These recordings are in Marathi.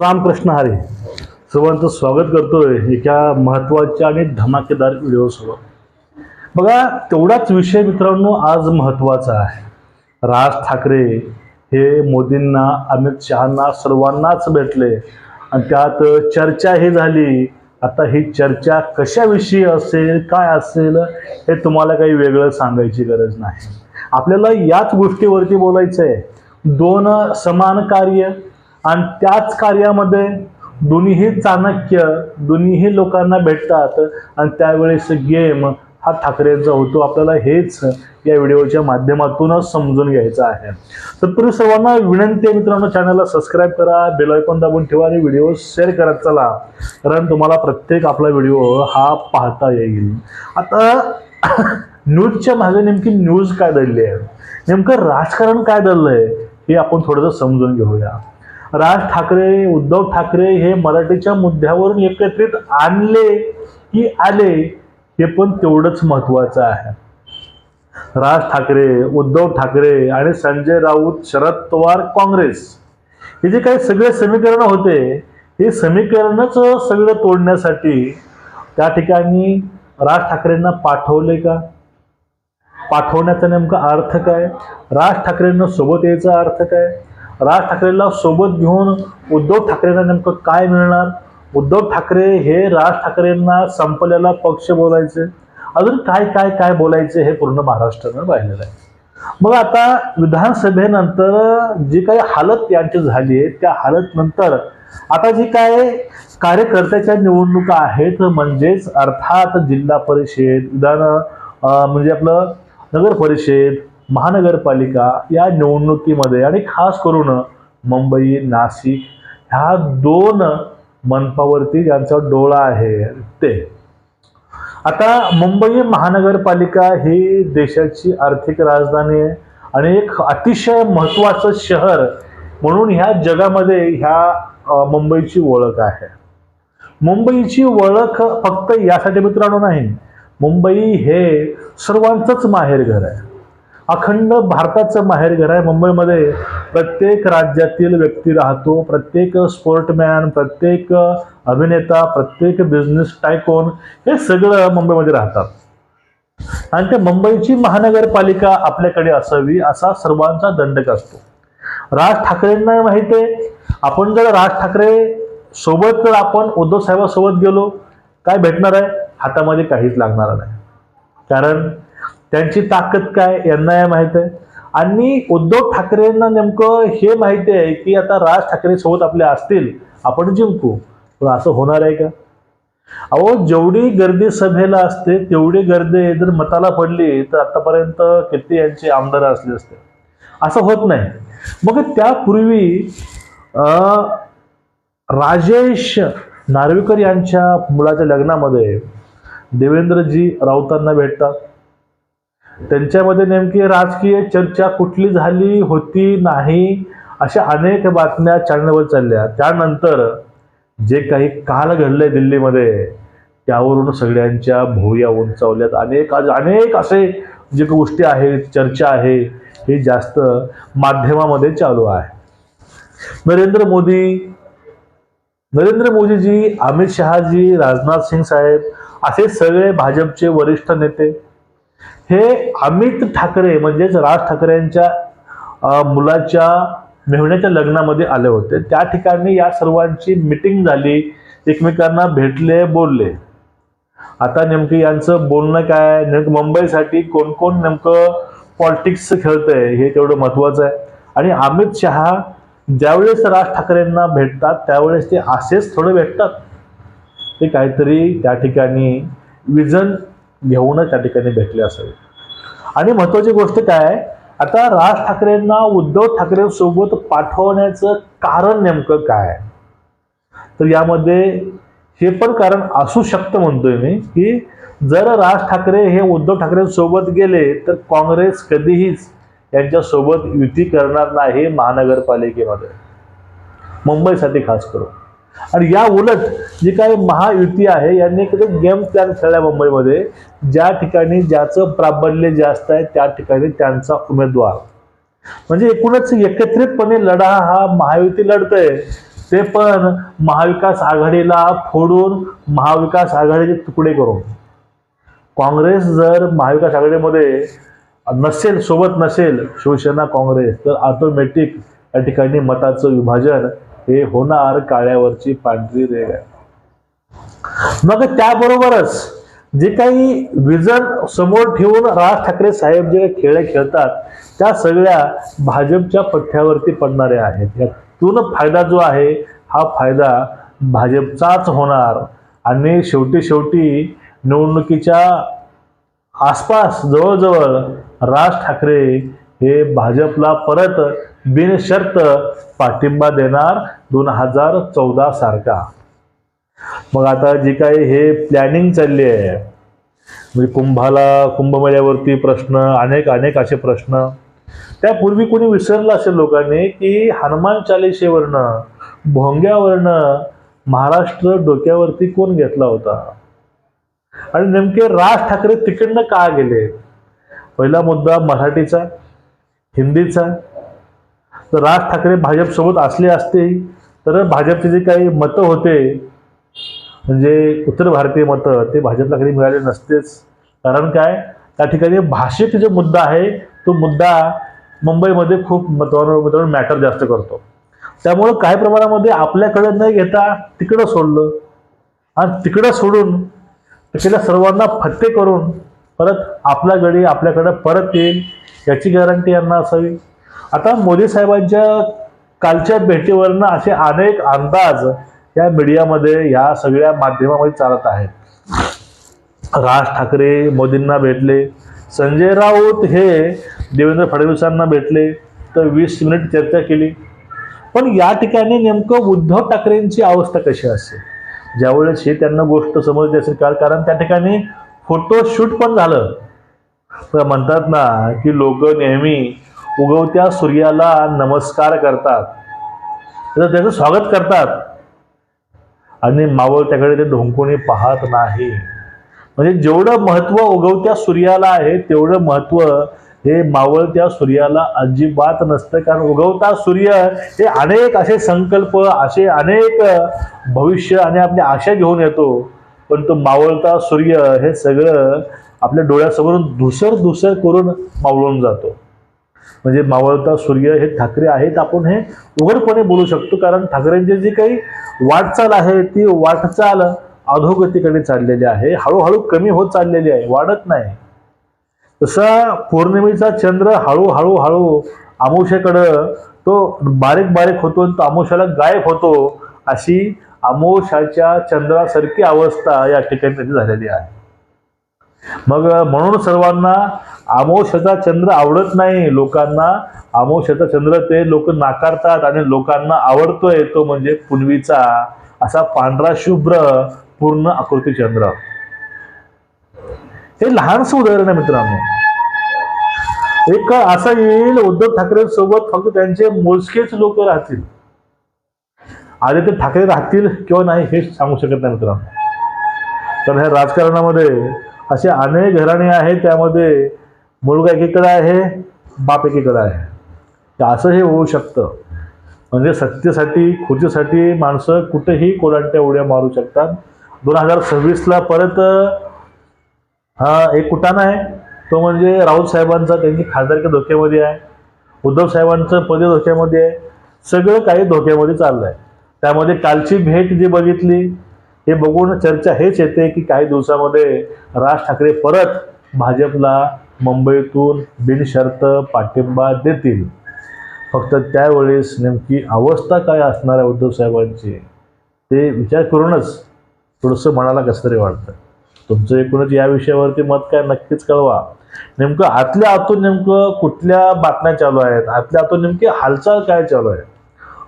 रामकृष्ण हरे. सर्वांचं स्वागत करतोय एका महत्त्वाच्या आणि धमाकेदार व्हिडिओसोबत. बघा तेवढाच विषय मित्रांनो आज महत्त्वाचा आहे. राज ठाकरे हे मोदींना अमित शहांना सर्वांनाच भेटले. आणि त्यात चर्चा ही झाली. आता ही चर्चा कशाविषयी असेल काय असेल हे तुम्हाला काही वेगळं सांगायची गरज नाही. आपल्याला याच गोष्टीवरती बोलायचं आहे दोन समान कार्य आणि त्याच कार्यामध्ये दोन्हीही चाणक्य दोन्हीही लोकांना भेटतात आणि त्यावेळेस गेम हा ठाकरेंचा होतो. आपल्याला हेच या व्हिडिओच्या माध्यमातूनच समजून घ्यायचं आहे. तत्पूर्वी सर्वांना विनंती आहे मित्रांनो चॅनलला सबस्क्राईब करा बेल आयकॉन दाबून ठेवा आणि व्हिडिओ शेअर करत चला कारण तुम्हाला प्रत्येक आपला व्हिडिओ हा पाहता येईल. आता न्यूजच्या मागे नेमकी न्यूज काय दडली आहे? नेमकं राजकारण काय दडलं आहे हे आपण थोडंसं समजून घेऊया. राज ठाकरे उद्धव ठाकरे हे मराठीच्या मुद्द्यावरून एकत्रित आणले की आले हे पण तेवढंच महत्वाचं आहे. राज ठाकरे उद्धव ठाकरे आणि संजय राऊत शरद पवार काँग्रेस हे जे काही सगळे समीकरण होते हे समीकरणच सगळं तोडण्यासाठी त्या ठिकाणी राज ठाकरेंना पाठवले का? पाठवण्याचा नेमका अर्थ काय? राज ठाकरेंना सोबत यायचा अर्थ काय? राज ठाकरेला सोबत घेऊन उद्धव ठाकरेंना नेमकं काय मिळणार? उद्धव ठाकरे हे राज ठाकरेंना संपलेला पक्ष बोलायचे. अजून काय काय काय बोलायचे हे पूर्ण महाराष्ट्रानं पाहिलेलं आहे. मग आता विधानसभेनंतर जी काही हालत यांची झाली आहे त्या हालत नंतर आता जी काय कार्यकर्त्याच्या निवडणुका आहेत म्हणजेच अर्थात जिल्हा परिषद विधान म्हणजे आपलं नगर परिषद महानगरपालिका या निवडणुकीमध्ये आणि खास करून मुंबई नाशिक ह्या दोन मनपावरती ज्यांचा डोळा आहे ते. आता मुंबई महानगरपालिका ही देशाची आर्थिक राजधानी आहे आणि एक अतिशय महत्त्वाचं शहर म्हणून ह्या जगामध्ये ह्या मुंबईची ओळख आहे. मुंबईची ओळख फक्त यासाठी मित्रांनो नाही मुंबई हे सर्वांचंच माहेरघर आहे. अखंड भारताचं माहेरघर आहे. मुंबईमध्ये प्रत्येक राज्यातील व्यक्ती राहतो. प्रत्येक स्पोर्टमॅन प्रत्येक अभिनेता प्रत्येक बिझनेस टायकोन हे सगळं मुंबईमध्ये राहतात. आणि ते मुंबईची महानगरपालिका आपल्याकडे असावी असा सर्वांचा दंडक असतो. राज ठाकरेंना माहिती आहे आपण जर राज ठाकरे सोबत जर आपण उद्धव साहेबांसोबत गेलो काय भेटणार आहे? हातामध्ये काहीच लागणार नाही. कारण त्यांची ताकद काय यांना हे माहीत आहे. आणि उद्धव ठाकरेंना नेमकं हे माहिती आहे की आता राज ठाकरे सोबत आपले असतील आपण जिंकू. पण असं होणार आहे का? अहो जेवढी गर्दी सभेला असते तेवढी गर्दी जर मताला पडली तर आतापर्यंत किती यांचे आमदार असले असते. असं होत नाही. मग त्यापूर्वी राजेश नार्वेकर यांच्या मुलाच्या लग्नामध्ये देवेंद्रजी राऊतांना भेटतात. त्यांच्यामध्ये नेमकी राजकीय चर्चा कुठली झाली होती नाही अशा अनेक बातम्या चॅनलवर चालल्या. त्यानंतर जे काही काल घडलंय दिल्लीमध्ये त्यावरून सगळ्यांच्या भोया उंचावल्यात. अनेक अनेक असे जे गोष्टी आहेत चर्चा आहे हे जास्त माध्यमामध्ये चालू आहे. नरेंद्र मोदी नरेंद्र मोदीजी अमित शहाजी राजनाथ सिंग साहेब असे सगळे भाजपचे वरिष्ठ नेते हे अमित ठाकरे म्हणजेच राज ठाकरेंच्या मुलाच्या मेहुण्याच्या लग्नामध्ये आले होते. त्या ठिकाणी या सर्वांची मिटिंग झाली. एकमेकांना भेटले बोलले. आता नेमकं यांचं बोलणं काय? नेमकं मुंबईसाठी कोण कोण नेमकं पॉलिटिक्स खेळतंय हे तेवढं महत्वाचं आहे. आणि अमित शहा ज्यावेळेस राज ठाकरेंना भेटतात त्यावेळेस ते असेच थोडे भेटतात. ते काहीतरी त्या ठिकाणी विजन घेऊनच त्या ठिकाणी भेटले असावे. आणि महत्वाची गोष्ट काय? आहे, आता राज ठाकरेंना उद्धव ठाकरेंसोबत पाठवण्याचं कारण नेमकं काय? आहे? तर यामध्ये हे पण कारण असू शकतं म्हणतोय मी की जर राज ठाकरे हे उद्धव ठाकरेंसोबत गेले तर काँग्रेस कधीहीच यांच्यासोबत युती करणार नाही महानगरपालिकेमध्ये. मुंबईसाठी खास करून. आणि या उलट जी काही महायुती आहे यांनी एक गेम प्लॅन खेळला मुंबईमध्ये. ज्या ठिकाणी ज्याचं प्राबल्य जास्त आहे त्या ठिकाणी त्यांचा उमेदवार. म्हणजे एकूणच एकत्रितपणे लढा हा महायुती लढतंय. ते पण महाविकास आघाडीला फोडून महाविकास आघाडीचे तुकडे करून. काँग्रेस जर महाविकास आघाडीमध्ये नसेल सोबत नसेल शिवसेना काँग्रेस तर ऑटोमॅटिक या ठिकाणी मताचं विभाजन हे होणार काळ्यावरची पांढरी रेग आहे. मग त्याबरोबरच जे काही विजन समोर ठेवून राज ठाकरे साहेब जे खेळ खेळतात त्या सगळ्या भाजपच्या पठ्ठ्यावरती पडणाऱ्या आहेत. यातून फायदा जो आहे हा फायदा भाजपचाच होणार. आणि शेवटी शेवटी निवडणुकीच्या आसपास जवळजवळ राज ठाकरे हे भाजपला परत बिनशर्त पाठिंबा देणार दोन हजार चौदा सारखा. मग आता जी काही हे प्लॅनिंग चालली आहे म्हणजे कुंभाला कुंभमेळ्यावरती प्रश्न अनेक अनेक असे प्रश्न त्यापूर्वी कोणी विसरलं असेल लोकांनी की हनुमान चालिशेवरनं भोंग्यावरनं महाराष्ट्र डोक्यावरती कोण घेतला होता? आणि नेमके राज ठाकरे तिकडनं का गेले? पहिला मुद्दा मराठीचा. हिंदीचा. तर राज ठाकरे भाजपसोबत असले असते तर भाजपचे जे काही मतं होते म्हणजे उत्तर भारतीय मतं ते भाजपला कधी मिळाले नसतेच. कारण काय? त्या ठिकाणी भाषेचा जो मुद्दा आहे तो मुद्दा मुंबईमध्ये खूप महत्वानं मॅटर जास्त करतो. त्यामुळं काही प्रमाणामध्ये आपल्याकडे न घेता तिकडं सोडलं. आणि तिकडं सोडून तिकडल्या सर्वांना फत्ते करून परत आपला गडी आपल्याकडं परत येईल. याची गॅरंटी यांना असावी. आता मोदी साहेबांच्या कालच्या भेटीवरनं असे अनेक अंदाज या मीडियामध्ये या सगळ्या माध्यमामध्ये चालत आहेत. राज ठाकरे मोदींना भेटले संजय राऊत हे देवेंद्र फडणवीसांना भेटले तर वीस मिनिट चर्चा केली. पण या ठिकाणी नेमकं उद्धव ठाकरेंची अवस्था कशी असेल ज्यावेळेस हे त्यांना गोष्ट समजली असेल का कारण त्या ठिकाणी फोटोशूट पण झालं. तर म्हणतात ना की लोक नेहमी उगवत्या सूर्याला नमस्कार करतात. तर त्याचं स्वागत करतात. आणि मावळत्याकडे ते ढोंकुणी पाहत नाही. म्हणजे जेवढं महत्त्व उगवत्या सूर्याला आहे तेवढं महत्त्व हे मावळत्या सूर्याला अजिबात नसतं. कारण उगवता सूर्य हे अनेक असे संकल्प असे अनेक भविष्य आणि आपल्या आशा घेऊन येतो. पण तो मावळता सूर्य हे सगळं आपल्या डोळ्यासमोरून धुसर धुसर करून मावळून जातो. म्हणजे मावळता सूर्य हे ठाकरे आहेत आपण हे उघडपणे बोलू शकतो. कारण ठाकरेंची जी काही वाटचाल आहे ती वाटचाल अधोगतीकडे चाललेली आहे. हळूहळू कमी होत चाललेली आहे. वाढत नाही. तसा पौर्णिमेचा चंद्र हळूहळू हळू आमोशाकडं तो बारीक बारीक होतो आणि तो आमोशाला गायब होतो अशी आमोशाच्या चंद्रासारखी अवस्था या ठिकाणी त्याची झालेली आहे. मग म्हणून सर्वांना आमोशाचा चंद्र आवडत नाही लोकांना. आमोशाचा चंद्र ते लोक नाकारतात आणि लोकांना आवडतोय तो म्हणजे पुनवीचा असा पांढरा शुभ्र पूर्ण आकृती चंद्र. हे लहानस उदाहरण आहे मित्रांनो. एक असा येईल उद्धव ठाकरे सोबत फक्त त्यांचे मोजकेच लोक राहतील. आदित्य ठाकरे राहतील किंवा नाही हे सांगू शकत नाही मित्रांनो. कारण ह्या राजकारणामध्ये असे अनेक घराणे आहेत त्यामध्ये मुलगा एकीकडं आहे बाप एकीकडं आहे. तर असं हे होऊ शकतं. म्हणजे सत्तेसाठी खुर्चीसाठी माणसं कुठेही कोलांट्या उड्या मारू शकतात. दोन हजार सव्वीसला परत हा एक कुटाणा आहे. तो म्हणजे राऊत साहेबांचा त्यांची खासदारकी धोक्यामध्ये आहे. उद्धव साहेबांचं पद धोक्यामध्ये आहे. सगळं काही धोक्यामध्ये चाललं आहे त्यामध्ये कालची भेट जी बघितली हे बघून चर्चा हेच येते की काही दिवसामध्ये राज ठाकरे परत भाजपला मुंबईतून बिनशर्त पाठिंबा देतील. फक्त त्यावेळेस नेमकी अवस्था काय असणार आहे उद्धवसाहेबांची ते विचार करूनच थोडंसं मनाला कसं तरी वाटतं. तुमचं एकूणच या विषयावरती मत काय नक्कीच कळवा. नेमकं आतल्या आतून नेमकं कुठल्या बातम्या चालू आहेत? आतल्या आतून नेमकी हालचाल काय चालू आहे?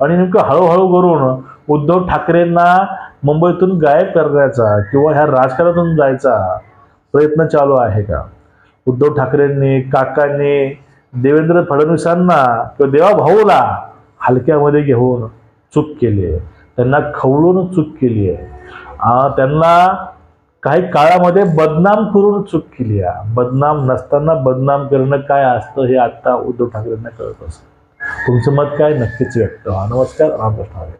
आणि नेमकं हळूहळू करून उद्धव ठाकरेंना मुंबईतून गायब करण्याचा किंवा ह्या राजकारणातून जायचा प्रयत्न चालू आहे का? उद्धव ठाकरेंनी काकांनी देवेंद्र फडणवीसांना किंवा देवा भाऊला हलक्यामध्ये घेऊन चूक केली आहे. त्यांना खवळून चूक केली आहे. त्यांना काही काळामध्ये बदनाम करून चूक केली आहे. बदनाम नसताना बदनाम करणं काय असतं हे आत्ता उद्धव ठाकरेंना कळत असतं तुमचं मत काय नक्कीच व्यक्त नमस्कार रामकृष्ण